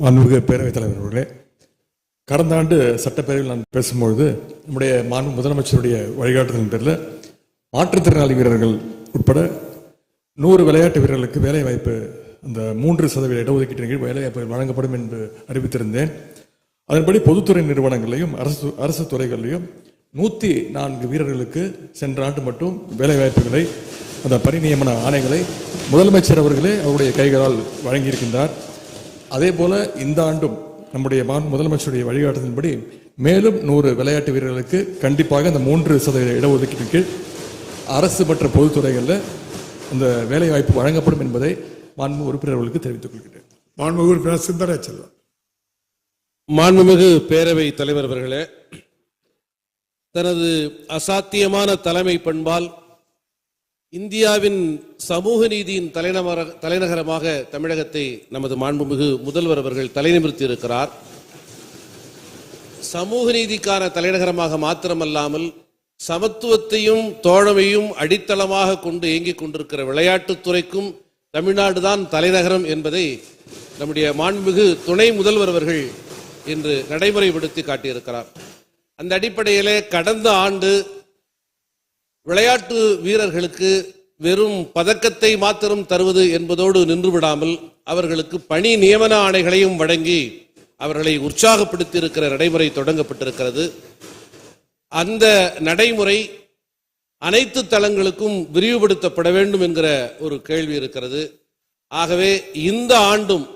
மாண்புமிகு பேரவைத் தலைவர் அவர்களே கடந்த ஆண்டு சட்டப்பேரவையில் நான் பேசும்பொழுது நம்முடைய மாண்பு முதலமைச்சருடைய வழிகாட்டுதலின் பேரில் மாற்றுத்திறனாளி வீரர்கள் உட்பட நூறு விளையாட்டு வீரர்களுக்கு வேலை வாய்ப்பு அந்த மூன்று சதவீத இடஒதுக்கீட்டின் கீழ் வேலை வாய்ப்பு வழங்கப்படும் என்று அறிவித்திருந்தேன். அதன்படி பொதுத்துறை நிறுவனங்களையும் அரசு அரசு துறைகளிலையும் நூற்றி நான்கு வீரர்களுக்கு சென்ற ஆண்டு மட்டும் வேலை வாய்ப்புகளை அந்த பணி நியமன ஆணைகளை முதலமைச்சர் அவர்களே அவருடைய கைகளால் வழங்கியிருக்கின்றார். அதே போல இந்த ஆண்டும் நம்முடைய மாண் முதலமைச்சருடைய வழிகாட்டுதலின்படி மேலும் நூறு விளையாட்டு வீரர்களுக்கு கண்டிப்பாக அந்த மூன்று சதவீத இடஒதுக்கீட்டின் கீழ் அரசு மற்ற பொதுத்துறைகளில் அந்த வேலை வாய்ப்பு வழங்கப்படும் என்பதை மாண்பு உறுப்பினர்களுக்கு தெரிவித்துக் கொள்கிறேன். மாண்புமிகு உறுப்பினர் சிந்தரை செல்வம் மாண்புமிகு பேரவை தலைவர் அவர்களே தனது அசாத்தியமான தலைமை பண்பால் இந்தியாவின் சமூக நீதியின் தலைநகர தலைநகரமாக தமிழகத்தை நமது மாண்புமிகு முதல்வர் அவர்கள் தலைநிமிர்த்தி இருக்கிறார் சமூக நீதிக்கான தலைநகரமாக மாத்திரமல்லாமல் சமத்துவத்தையும் தோழமையும் அடித்தளமாக கொண்டு இயங்கிக் கொண்டிருக்கிற விளையாட்டுத்துறைக்கும் தமிழ்நாடுதான் தலைநகரம் என்பதை நம்முடைய மாண்புமிகு துணை முதல்வர் அவர்கள் இன்று நடைமுறைப்படுத்தி காட்டியிருக்கிறார். அந்த அடிப்படையிலே கடந்த ஆண்டு விளையாட்டு வீரர்களுக்கு வெறும் பதக்கத்தை மாத்திரம் தருவது என்பதோடு நின்றுவிடாமல் அவர்களுக்கு பணி நியமன ஆணைகளையும் வழங்கி அவர்களை உற்சாகப்படுத்தி இருக்கிற நடைமுறை தொடங்கப்பட்டிருக்கிறது. அந்த நடைமுறை அனைத்து தளங்களுக்கும் விரிவுபடுத்தப்பட வேண்டும் என்கிற ஒரு கேள்வி இருக்கிறது. ஆகவே இந்த ஆண்டும்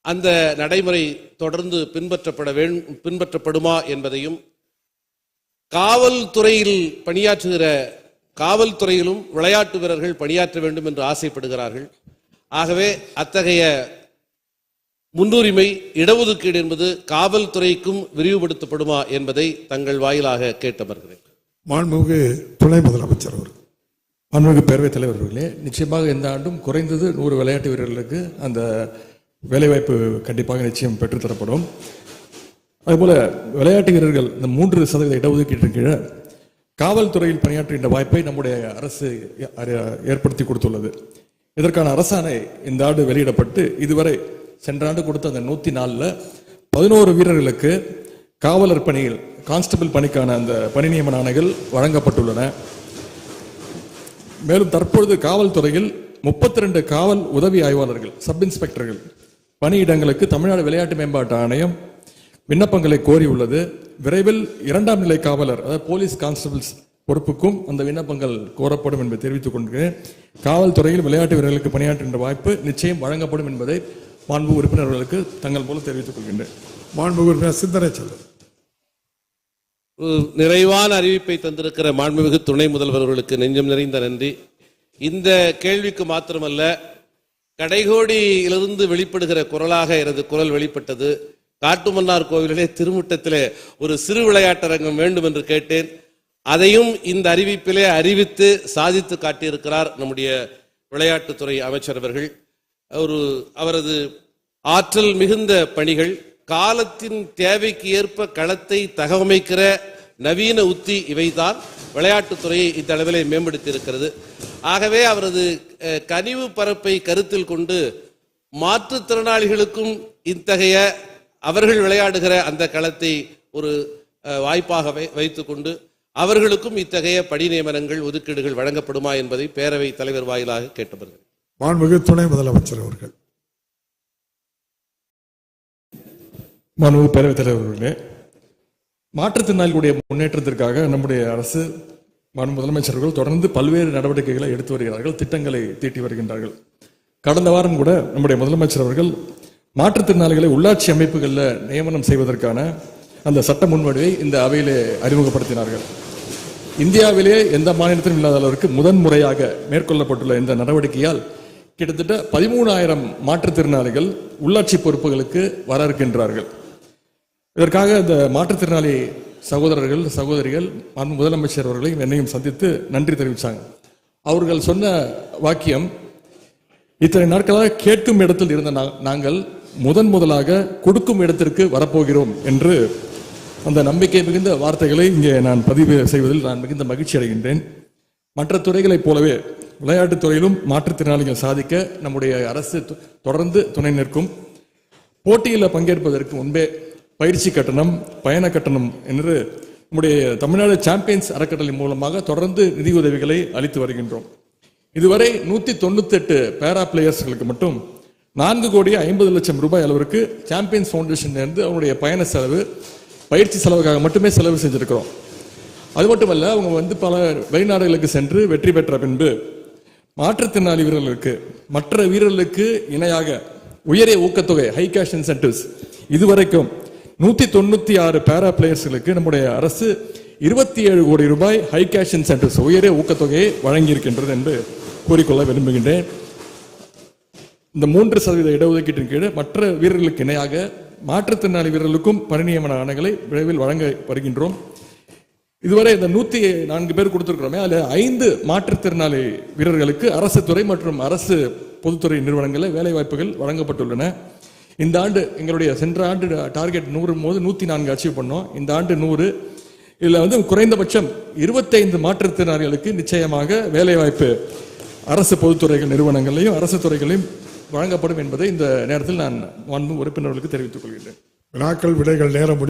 அந்த நடைமுறை தொடர்ந்து பின்பற்றப்பட வேண்டும் பின்பற்றப்படுமா என்பதையும் காவல்துறையில் பணியாற்றுகிற காவல்துறையிலும் விளையாட்டு வீரர்கள் பணியாற்ற வேண்டும் என்று ஆசைப்படுகிறார்கள். ஆகவே அத்தகைய முன்னுரிமை இடஒதுக்கீடு என்பது காவல்துறைக்கும் விரிவுபடுத்தப்படுமா என்பதை தங்கள் வாயிலாக கேட்டமர்கிறேன். மாண்புமிகு துணை முதலமைச்சர் அவர் மாண்புமிகு பேரவைத் தலைவர் அவர்களே நிச்சயமாக இந்த ஆண்டும் குறைந்தது நூறு விளையாட்டு வீரர்களுக்கு அந்த வேலைவாய்ப்பு கண்டிப்பாக நிச்சயம் பெற்றுத்தரப்படும் அதுபோல விளையாட்டு வீரர்கள் இந்த மூன்று சதவீத இடஒதுக்கீட்டின் கீழே காவல்துறையில் பணியாற்றுகின்ற வாய்ப்பை நம்முடைய அரசு ஏற்படுத்தி கொடுத்துள்ளது. இதற்கான அரசாணை இந்த ஆண்டு வெளியிடப்பட்டு இதுவரை சென்ற ஆண்டு கொடுத்த அந்த நூத்தி நாலுல பதினோரு வீரர்களுக்கு காவலர் பணியில் கான்ஸ்டபிள் பணிக்கான அந்த பணி நியமன ஆணைகள் வழங்கப்பட்டுள்ளன. மேலும் தற்பொழுது காவல்துறையில் முப்பத்தி ரெண்டு காவல் உதவி ஆய்வாளர்கள் சப் இன்ஸ்பெக்டர்கள் பணியிடங்களுக்கு தமிழ்நாடு விளையாட்டு மேம்பாட்டு ஆணையம் விண்ணப்பங்களை கோரியுள்ளது. விரைவில் இரண்டாம் நிலை காவலர் அதாவது போலீஸ் கான்ஸ்டபிள்ஸ் பொறுப்புக்கும் அந்த விண்ணப்பங்கள் கோரப்படும் என்பதை தெரிவித்துக் கொள்கிறேன். காவல்துறையில் விளையாட்டு வீரர்களுக்கு பணியாற்றுகின்ற வாய்ப்பு நிச்சயம் வழங்கப்படும் என்பதை மாண்பு உறுப்பினர்களுக்கு தங்கள் மூலம் தெரிவித்துக் கொள்கின்றேன். மாண்புமிகு உறுப்பினர் சிந்தரை செல்வம் ஒரு நிறைவான அறிவிப்பை தந்திருக்கிற மாண்புமிகு துணை முதல்வர் அவர்களுக்கு நெஞ்சம் நிறைந்த நன்றி. இந்த கேள்விக்கு மாத்திரமல்ல கடைகோடியிலிருந்து வெளிப்படுகிற குரலாக எனது குரல் வெளிப்பட்டது. காட்டுமன்னார் கோவிலிலே திருமுட்டத்திலே ஒரு சிறு விளையாட்டரங்கம் வேண்டும் என்று கேட்டேன். அதையும் இந்த அறிவிப்பிலே அறிவித்து சாதித்து காட்டியிருக்கிறார் நம்முடைய விளையாட்டுத்துறை அமைச்சர் அவர்கள். ஒரு அவரது ஆற்றல் மிகுந்த பணிகள் காலத்தின் தேவைக்கு ஏற்ப களத்தை தகவமைக்கிற நவீன உத்தி இவைதான் விளையாட்டுத்துறையை இந்த அளவிலே மேம்படுத்தி இருக்கிறது ஆகவே அவரது கனிவு பரப்பை கருத்தில் கொண்டு மாற்றுத்திறனாளிகளுக்கும் இத்தகைய அவர்கள் விளையாடுகிற அந்த களத்தை ஒரு வாய்ப்பாக வை- வைத்துக்கொண்டு அவர்களுக்கும் இத்தகைய பணி நியமனங்கள் ஒதுக்கீடுகள் வழங்கப்படுமா என்பதை பேரவை தலைவர் வாயிலாக கேட்டவர்கள் மாண்புமிகு துணை முதலமைச்சர் அவர்கள். மாண்புமிகு பேரவைத் தலைவர் அவர்களே மாற்றுத்திறனாளிகளுடைய முன்னேற்றத்திற்காக நம்முடைய அரசு மாண்பு முதலமைச்சர்கள் தொடர்ந்து பல்வேறு நடவடிக்கைகளை எடுத்து வருகிறார்கள் திட்டங்களை தீட்டி வருகின்றார்கள். கடந்த வாரம் கூட நம்முடைய முதலமைச்சர் அவர்கள் மாற்றுத்திறனாளிகளை உள்ளாட்சி அமைப்புகளில் நியமனம் செய்வதற்கான அந்த சட்ட முன்வடிவை இந்த அவையிலே அறிமுகப்படுத்தினார்கள். இந்தியாவிலேயே எந்த மாநிலத்திலும் இல்லாத அளவிற்கு முதன் முறையாக மேற்கொள்ளப்பட்டுள்ள இந்த நடவடிக்கையால் கிட்டத்தட்ட பதிமூணாயிரம் மாற்றுத்திறனாளிகள் உள்ளாட்சி பொறுப்புகளுக்கு வர இருக்கின்றார்கள் இதற்காக இந்த மாற்றுத்திறனாளி சகோதரர்கள் சகோதரிகள் முதலமைச்சர் அவர்களையும் என்னையும் சந்தித்து நன்றி தெரிவித்தாங்க அவர்கள் சொன்ன வாக்கியம் இத்தனை நாட்களாக கேட்கும் இடத்தில் இருந்த நாங்கள் முதன் முதலாக கொடுக்கும் இடத்திற்கு வரப்போகிறோம் என்று அந்த நம்பிக்கை மிகுந்த வார்த்தைகளை இங்கே நான் பதிவு செய்வதில் நான் மிகுந்த மகிழ்ச்சி அடைகின்றேன். மற்ற துறைகளைப் போலவே விளையாட்டுத் துறையிலும் மாற்றுத்திறனாளிகள் சாதிக்க நம்முடைய அரசு தொடர்ந்து துணை நிற்கும். போட்டியில் பங்கேற்பதற்கு முன்பே பயிற்சி கட்டணம் பயண கட்டணம் என்று நம்முடைய தமிழ்நாடு சாம்பியன்ஸ் அறக்கட்டளை மூலமாக தொடர்ந்து நிதியுதவிகளை அளித்து வருகின்றோம். இதுவரை நூற்றி தொண்ணூத்தி எட்டு பேரா பிளேயர்ஸ்களுக்கு மட்டும் நான்கு கோடி ஐம்பது லட்சம் ரூபாய் அளவிற்கு சாம்பியன்ஸ் ஃபவுண்டேஷன்லேருந்து அவங்களுடைய பயண செலவு பயிற்சி செலவுக்காக மட்டுமே செலவு செஞ்சுருக்கிறோம். அது மட்டுமல்ல அவங்க வந்து பல வெளிநாடுகளுக்கு சென்று வெற்றி பெற்ற பின்பு மாற்றுத்திறனாளி வீரர்களுக்கு மற்ற வீரர்களுக்கு இணையாக உயரிய ஊக்கத்தொகை ஹை கேஷ் இன்சென்டிவ்ஸ் இதுவரைக்கும் நூத்தி தொண்ணூத்தி ஆறு பேரா பிளேயர்ஸ்களுக்கு நம்முடைய அரசு இருபத்தி ஏழு கோடி ரூபாய் ஹை கேஷ் இன்சென்டிவ்ஸ் உயரிய ஊக்கத்தொகையை வழங்கியிருக்கின்றது என்று கூறிக்கொள்ள விரும்புகின்றேன். இந்த மூன்று சதவீத இடஒதுக்கீட்டின் கீழே மற்ற வீரர்களுக்கு இணையாக மாற்றுத்திறனாளி வீரர்களுக்கும் பணிநியமன ஆணைகளை விரைவில் வழங்க வருகின்றோம். இதுவரை இந்த நூத்தி நான்கு பேர் கொடுத்திருக்கிறோமே அதில் ஐந்து மாற்றுத்திறனாளி வீரர்களுக்கு அரசு துறை மற்றும் அரசு பொதுத்துறை நிறுவனங்களில் வேலை வாய்ப்புகள் வழங்கப்பட்டுள்ளன. இந்த ஆண்டு எங்களுடைய சென்ற ஆண்டு டார்கெட் நூறு போது நூத்தி நான்கு அச்சீவ் பண்ணோம். இந்த ஆண்டு நூறு. இதுல வந்து குறைந்தபட்சம் இருபத்தைந்து மாற்றுத்திறனாளிகளுக்கு நிச்சயமாக வேலை வாய்ப்பு அரசு பொதுத்துறைகள் நிறுவனங்களையும் அரசு துறைகளையும் வழங்கப்படும் என்பதை இந்த நேரத்தில் நான் மாண்பு உறுப்பினர்களுக்கு தெரிவித்துக் கொள்கிறேன் வினாக்கள் விடைகள் நேரம்